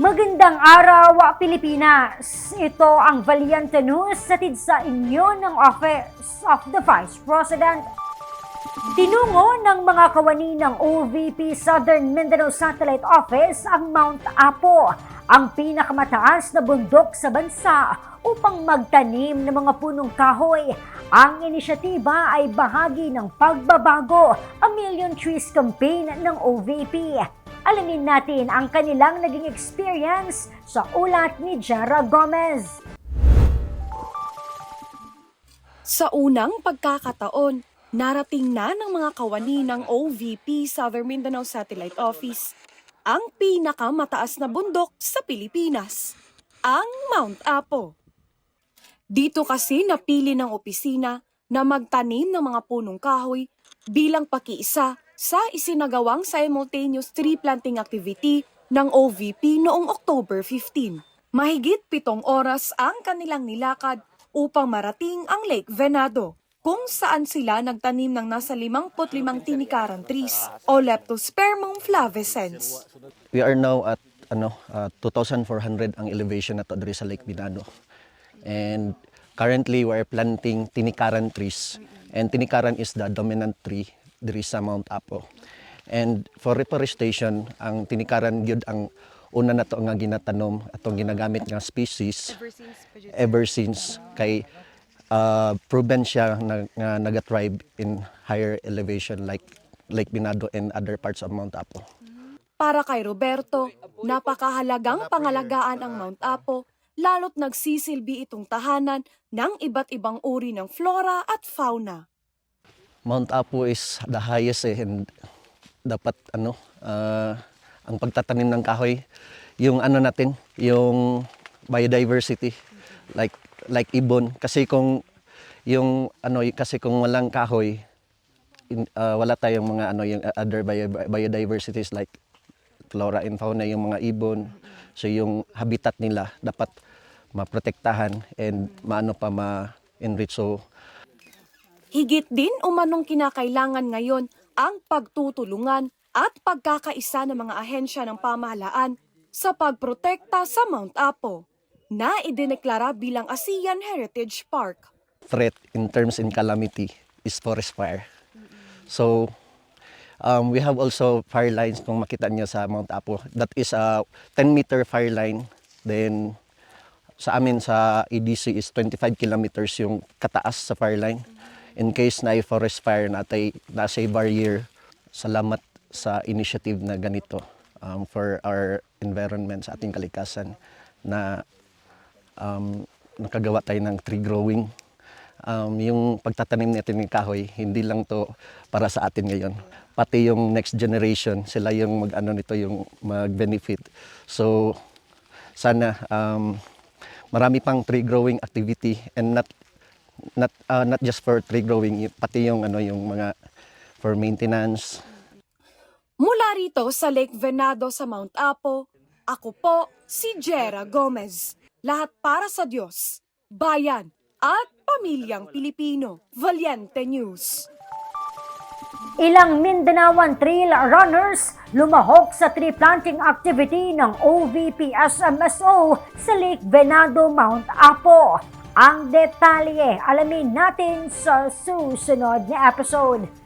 Magandang araw, Pilipinas! Ito ang Valiente News satid sa inyo ng Office of the Vice President. Tinungo ng mga kawani ng OVP Southern Mindanao Satellite Office ang Mount Apo, ang pinakamataas na bundok sa bansa upang magtanim ng mga punong kahoy. Ang inisyatiba ay bahagi ng pagbabago, a Million Trees Campaign ng OVP. Alamin natin ang kanilang naging experience sa ulat ni Jara Gomez. Sa unang pagkakataon, narating na ng mga kawani ng OVP Southern Mindanao Satellite Office ang pinakamataas na bundok sa Pilipinas, ang Mount Apo. Dito kasi napili ng opisina na magtanim ng mga punong kahoy bilang pakiisa sa isinagawang simultaneous tree planting activity ng OVP noong October 15. Mahigit pitong oras ang kanilang nilakad upang marating ang Lake Venado, kung saan sila nagtanim ng nasa 55 tinikaran trees o Leptospermum flavescens. We are now at ano uh, 2,400 ang elevation na to sa Lake Binado. And currently we are planting tinikaran trees. And tinikaran is the dominant tree diri sa Mount Apo. And for reforestation, ang tinikaran gyud ang una na to nga ginatanom atong ginagamit nga species ever since kay uh, proven siya na, nga naga-thrive in higher elevation like Lake Binado and other parts of Mount Apo. Para kay Roberto, napakahalagang pangalagaan ang Mount Apo lalo't nagsisilbi itong tahanan ng iba't ibang uri ng flora at fauna. Mount Apo is the highest eh, and dapat ano ah, ang pagtatanim ng kahoy yung ano natin yung biodiversity like like ibon. Kasi kung yung ano kasi kung walang kahoy in- ah, wala tayong mga ano yung other bio- biodiversities like flora and fauna yung mga ibon. So yung habitat nila dapat maprotektahan and maano pa ma-enrich. So Higit din umanong kinakailangan ngayon ang pagtutulungan at pagkakaisa ng mga ahensya ng pamahalaan sa pagprotekta sa Mount Apo na idineklara bilang ASEAN Heritage Park. threat in terms in calamity is forest fire. So um, we have also fire lines kung makita niyo sa Mount Apo. That is a 10 meter fire line. Then sa amin sa EDC is 25 kilometers yung kataas sa fire line. In case na forest fire natay nasa barrier, salamat sa initiative na ganito um, for our environment sa ating kalikasan na um, nakagawa tayo ng tree growing. Um, yung pagtatanim natin ng kahoy, hindi lang to para sa atin ngayon. Pati yung next generation, sila yung mag-ano nito, yung mag-benefit. So, sana um, marami pang tree growing activity and not not uh, not just for tree growing, pati yung ano yung mga for maintenance, Mula rito sa Lake Venado sa Mount Apo, ako po si Jera Gomez. Lahat para sa Diyos, bayan at pamilyang Pilipino. Valiente News. Ilang Mindanaoan trail runners lumahok sa tree planting activity ng OVP SMSO sa Lake Venado, Mount Apo. Ang detalye alamin natin sa susunod na episode.